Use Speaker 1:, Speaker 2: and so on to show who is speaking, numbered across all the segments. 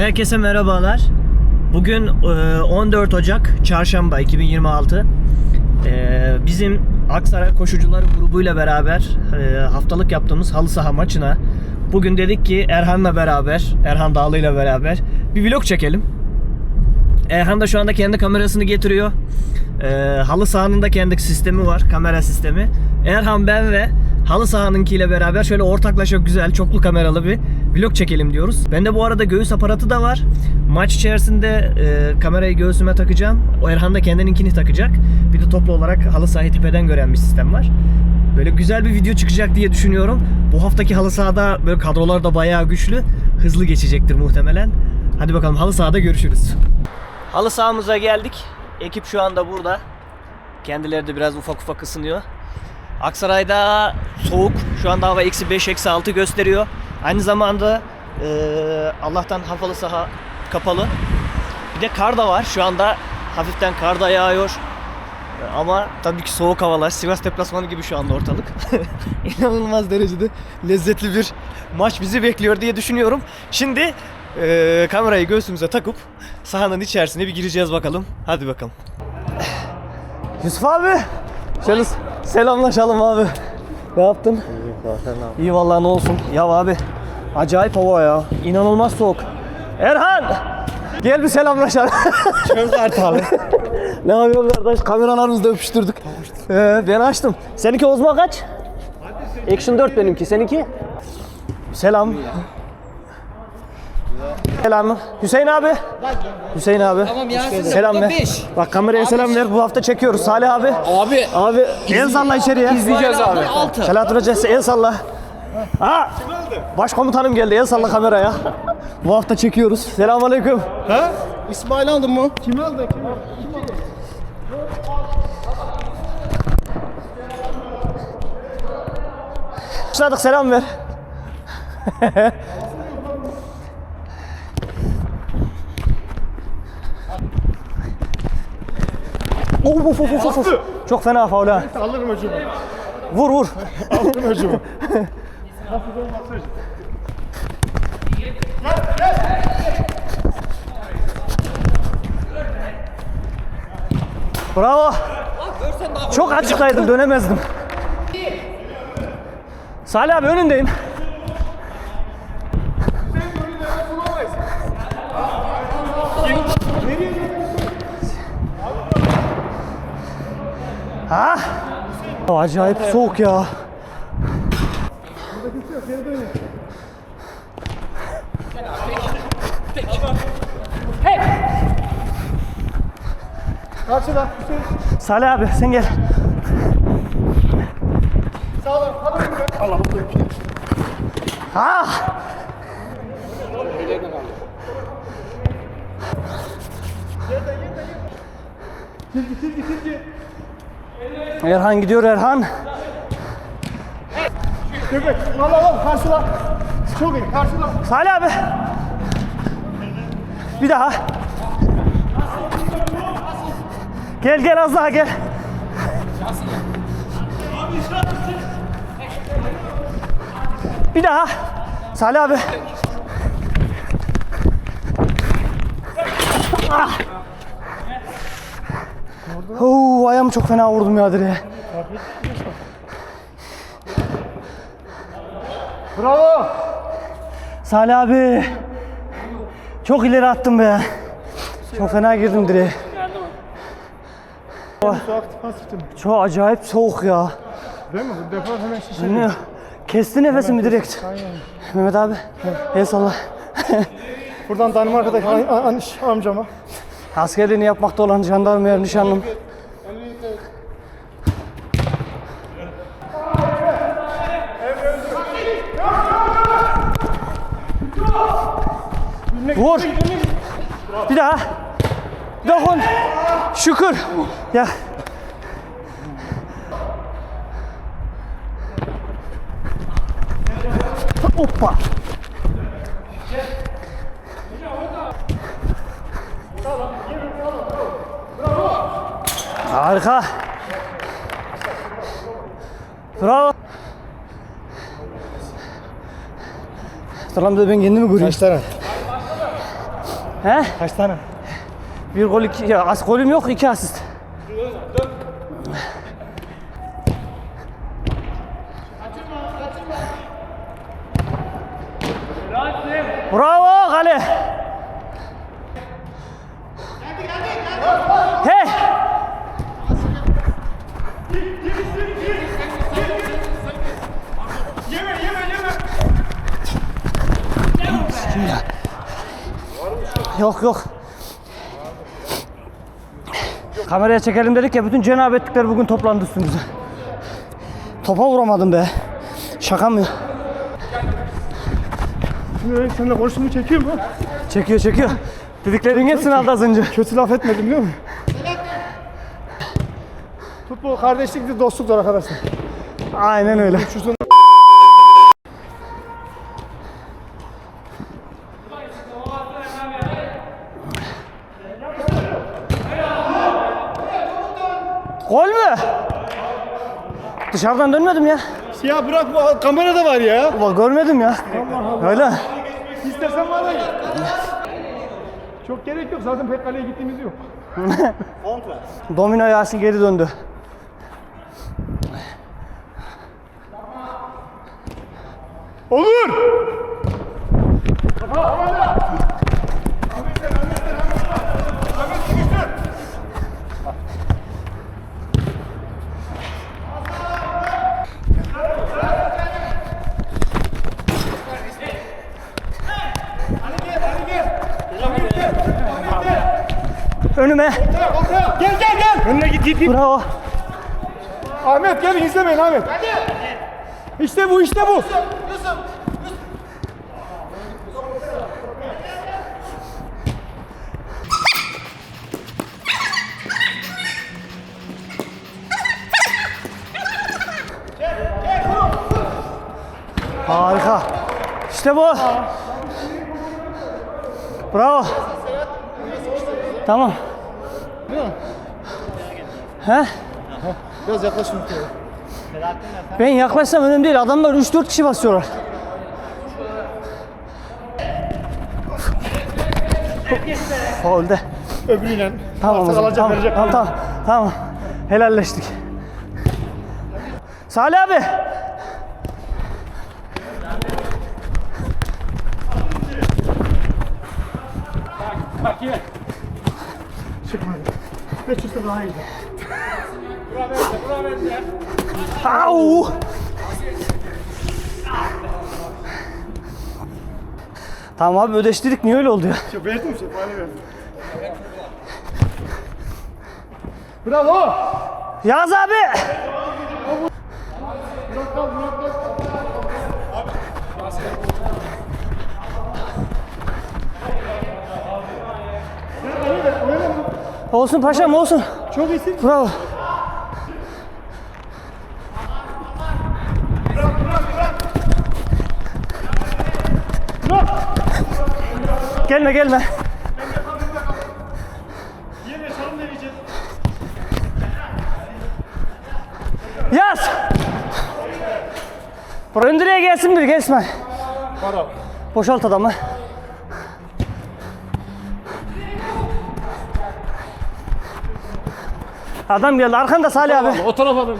Speaker 1: Herkese merhabalar. Bugün e, 14 Ocak Çarşamba 2026. E, Bizim Aksaray Koşucuları grubuyla beraber e, haftalık yaptığımız halı saha maçına bugün dedik ki Erhan'la beraber, Erhan Dağlı'yla beraber bir vlog çekelim. Erhan da şu anda kendi kamerasını getiriyor. Halı sahanın da kendi sistemi var, kamera sistemi. Erhan ben ve halı sahanınkiyle beraber şöyle ortaklaşa güzel, çoklu kameralı bir vlog çekelim diyoruz. Bende bu arada göğüs aparatı da var. Maç içerisinde e, kamerayı göğsüme takacağım. O Erhan da kendininkini takacak. Bir de toplu olarak halı sahayı tepeden gören bir sistem var. Böyle güzel bir video çıkacak diye düşünüyorum. Bu haftaki halı sahada böyle kadrolar da bayağı güçlü. Hızlı geçecektir muhtemelen. Hadi bakalım halı sahada görüşürüz. Halı sahamıza geldik. Ekip şu anda burada. Kendileri de biraz ufak ufak ısınıyor. Aksaray'da soğuk. Şu anda hava eksi 5, eksi 6 gösteriyor. Aynı zamanda eee, Allah'tan hafalı saha kapalı. Bir de kar da var. Şu anda hafiften kar da yağıyor. Ama tabii ki soğuk havalar. Sivas deplasmanı gibi şu anda ortalık. İnanılmaz derecede lezzetli bir maç bizi bekliyor diye düşünüyorum. Şimdi eee, kamerayı göğsümüze takıp sahanın içerisine bir gireceğiz bakalım. Hadi bakalım. Yusuf abi. Şöyle selamlaşalım abi. Ne yaptın? İyi vallahi ne olsun. Ya abi acayip hava ya. İnanılmaz soğuk. Erhan! Gel bir selamlaşalım.
Speaker 2: Çok abi.
Speaker 1: ne yapıyorsun kardeş? Kameralarımızda öpüştürdük. Ee, ben açtım. Seninki Ozma kaç? Action 4 benimki. Seninki? Selam. Selam. Hüseyin abi. Hüseyin abi.
Speaker 2: Tamam
Speaker 1: Selam ver.
Speaker 2: beş.
Speaker 1: Bak kameraya selam ver. Bu hafta çekiyoruz. Salih abi.
Speaker 2: Abi
Speaker 1: Abi el salla içeriye.
Speaker 2: izleyeceğiz abi. Altı.
Speaker 1: Selahattin Hoca el salla. Ha! Başkomutanım geldi. El salla kameraya. Bu hafta çekiyoruz. Selamünaleyküm.
Speaker 3: Ha? İsmail aldın mı? Kim aldı? Kim aldı?
Speaker 1: Başladık selam ver. Of of of of of. Çok fena faul ha.
Speaker 3: Alırım hocam.
Speaker 1: Vur vur.
Speaker 3: Alırım hocam.
Speaker 1: Bravo. Çok açıktaydım dönemezdim. Salih abi önündeyim. Ha? Acayip soğuk ya.
Speaker 3: Karşıda. Hüseyin.
Speaker 1: Salih abi sen gel.
Speaker 3: Sağ olun. Allah Allah.
Speaker 1: Ha!
Speaker 3: Silgi silgi silgi.
Speaker 1: Erhan gidiyor Erhan.
Speaker 3: Göbek. Al al al. Karşıla. Çok iyi. Karşıla.
Speaker 1: Salih abi. Bir daha. Gel gel az daha gel. Bir daha. Salih abi. Ah. Oo, ayağımı çok fena vurdum ya direğe.
Speaker 3: Bravo.
Speaker 1: Salih abi. Çok ileri attım be. Çok fena girdim direğe. Çok acayip soğuk ya.
Speaker 3: Değil mi? Bu defa hemen.
Speaker 1: Ne? Kesti nefesimi direkt. Mehmet abi. El salla.
Speaker 3: Buradan Danimarka'daki an, an, an- amcama.
Speaker 1: Askerliğini yapmakta olan jandarma yer nişanlım. Vur. Bir daha. Dokun. Şükür. Ya. Hoppa. Harika. Bravo. Bir de ben kendimi göreyim.
Speaker 3: Kaç tane?
Speaker 1: He?
Speaker 3: Kaç tane?
Speaker 1: Bir gol iki, ya, as golüm yok iki asist. Bravo kale. Yok yok. Kameraya çekelim dedik ya bütün cenabetlikler bugün toplandı üstümüze. Topa vuramadım be. Şaka mı?
Speaker 3: Şimdi seninle konuştuğumu çekiyor mu?
Speaker 1: Çekiyor çekiyor. Dediklerin hepsini aldı az önce.
Speaker 3: Kötü laf etmedim biliyor musun? Futbol kardeşliktir, dostluktur arkadaşlar.
Speaker 1: Aynen öyle. Gol mü? Dışarıdan dönmedim ya.
Speaker 3: Ya bırak bu kamerada var ya.
Speaker 1: Ulan görmedim ya. Öyle.
Speaker 3: İstersen ya. Çok gerek yok zaten pek kaleye gittiğimiz yok.
Speaker 1: Domino Yasin geri döndü.
Speaker 3: Olur.
Speaker 1: Önüme.
Speaker 3: Gel gel git git.
Speaker 1: Bravo.
Speaker 3: Ahmet gel izlemeyin Ahmet. İşte bu işte bu.
Speaker 1: Harika. İşte bu. Bravo. Tamam. He?
Speaker 3: Biraz yaklaşın.
Speaker 1: Ben yaklaşsam önemli değil. Adamlar 3-4 kişi basıyorlar. Faulde.
Speaker 3: Öbürüyle.
Speaker 1: Tamam o zaman. Tamam, tamam, tamam, tamam. Helalleştik. Salih abi.
Speaker 3: Çıkmadı. Ve çıksa daha iyi.
Speaker 1: Au. Tamam abi ödeştirdik. Niye öyle oldu ya?
Speaker 3: Şey, fare verdim. Bravo.
Speaker 1: Yaz abi. Olsun paşam olsun.
Speaker 3: Çok iyisin.
Speaker 1: Bravo. Gelme gelme. Yaz. Ön direğe gelsin bir.
Speaker 3: Bravo.
Speaker 1: Boşalt adamı. Adam geldi arkanda Salih abi.
Speaker 2: O tarafa dön.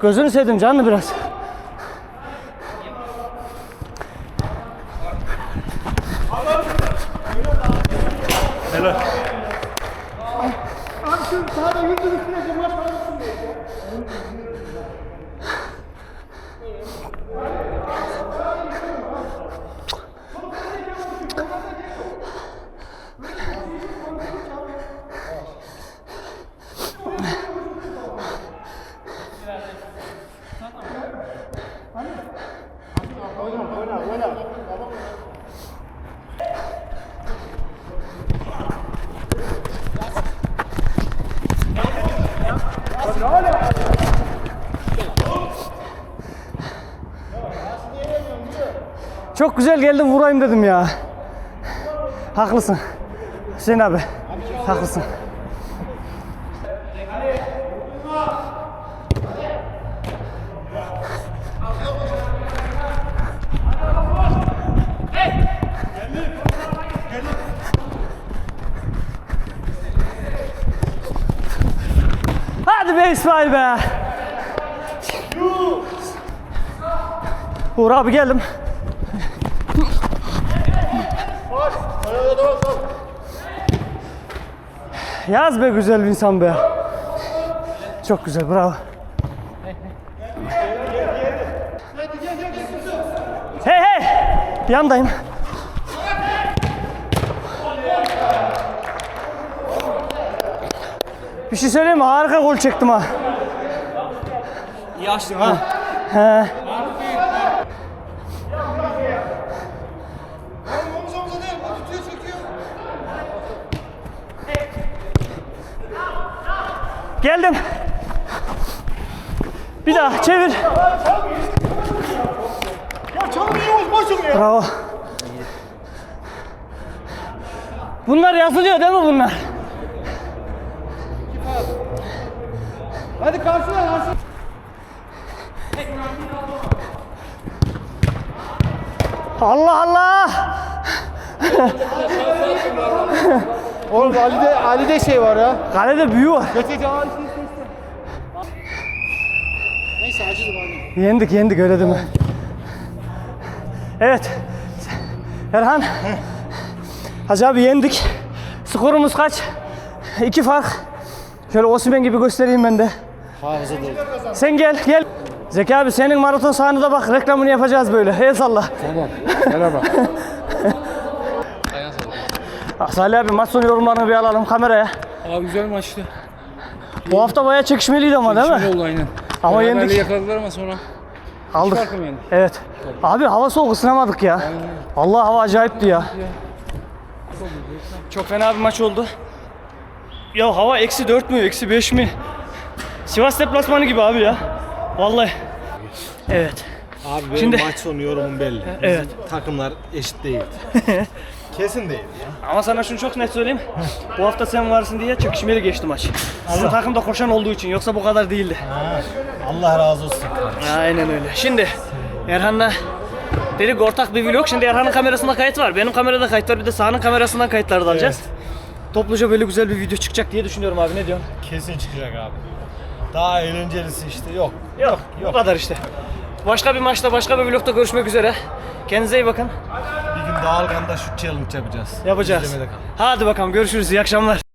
Speaker 1: Gözünü sevdim canlı biraz.
Speaker 3: Abi şu sahada yüzdüğünüz sürece maç başlasın diye.
Speaker 1: Çok güzel geldi vurayım dedim ya. Haklısın. Hüseyin abi. Haklısın. Hadi be İsmail be. Uğur abi geldim. Yaz be güzel bir insan be. Çok güzel bravo. Hey hey! Yandayım. Bir şey söyleyeyim mi? Harika gol çektim ha.
Speaker 2: İyi açtın ha.
Speaker 1: He. Geldim. Bir daha çevir.
Speaker 3: Ya çalmıyor başım ya.
Speaker 1: Bravo. Bunlar yazılıyor değil mi bunlar?
Speaker 3: Hadi karşıla karşıla.
Speaker 1: Allah Allah!
Speaker 3: Oğlum Ali'de, Ali'de şey var ya.
Speaker 1: Kalede büyü var.
Speaker 3: Geç geç aa, işte, işte, işte. Neyse acıdı bari.
Speaker 1: Yendik yendik öyle değil mi? Evet. Erhan. Hacı abi yendik. Skorumuz kaç? İki fark. Şöyle Osman gibi göstereyim ben de.
Speaker 3: Hafıza dolu.
Speaker 1: Sen gel gel. Zeki abi senin maraton sahnede da bak reklamını yapacağız böyle. El salla.
Speaker 3: Tamam. Merhaba.
Speaker 1: Salih abi maç sonu yorumlarını bir alalım kameraya.
Speaker 2: Abi güzel maçtı.
Speaker 1: Bu hafta bayağı çekişmeliydi ama değil mi?
Speaker 2: Şimdi oldu aynen.
Speaker 1: Ama
Speaker 2: Beraberliği
Speaker 1: yendik.
Speaker 2: yakaladılar ama sonra
Speaker 1: Aldık.
Speaker 2: farkı mı yendik?
Speaker 1: Evet. Abi hava soğuk ısınamadık ya. Allah hava acayipti ya. Çok fena bir maç oldu. Ya hava eksi 4 mü eksi 5 mi? Sivas deplasmanı gibi abi ya. Vallahi. Evet.
Speaker 4: Abi benim
Speaker 1: Şimdi-
Speaker 4: maç sonu yorumum belli. Bizim
Speaker 1: Evet.
Speaker 4: takımlar eşit değil. Kesin değil ya.
Speaker 1: Ama sana şunu çok net söyleyeyim. Bu hafta sen varsın diye çekişmeli geçti maç. Sizin takımda koşan olduğu için yoksa bu kadar değildi.
Speaker 4: Allah razı olsun.
Speaker 1: Aynen öyle. Şimdi Erhan'la dedik ortak bir vlog. Şimdi Erhan'ın kamerasında kayıt var. Benim kamerada kayıt var. Bir de Sağ'ın kamerasından kayıtları da alacağız. Topluca böyle güzel bir video çıkacak diye düşünüyorum abi. Ne diyorsun?
Speaker 4: Kesin çıkacak abi. Daha eğlencelisi işte yok.
Speaker 1: Yok. Bu kadar işte. Başka bir maçta, başka bir vlogda görüşmek üzere. Kendinize iyi bakın.
Speaker 4: Dağılgan'da şut challenge yapacağız.
Speaker 1: Yapacağız.
Speaker 4: İzlemede kal.
Speaker 1: Hadi bakalım görüşürüz. İyi akşamlar.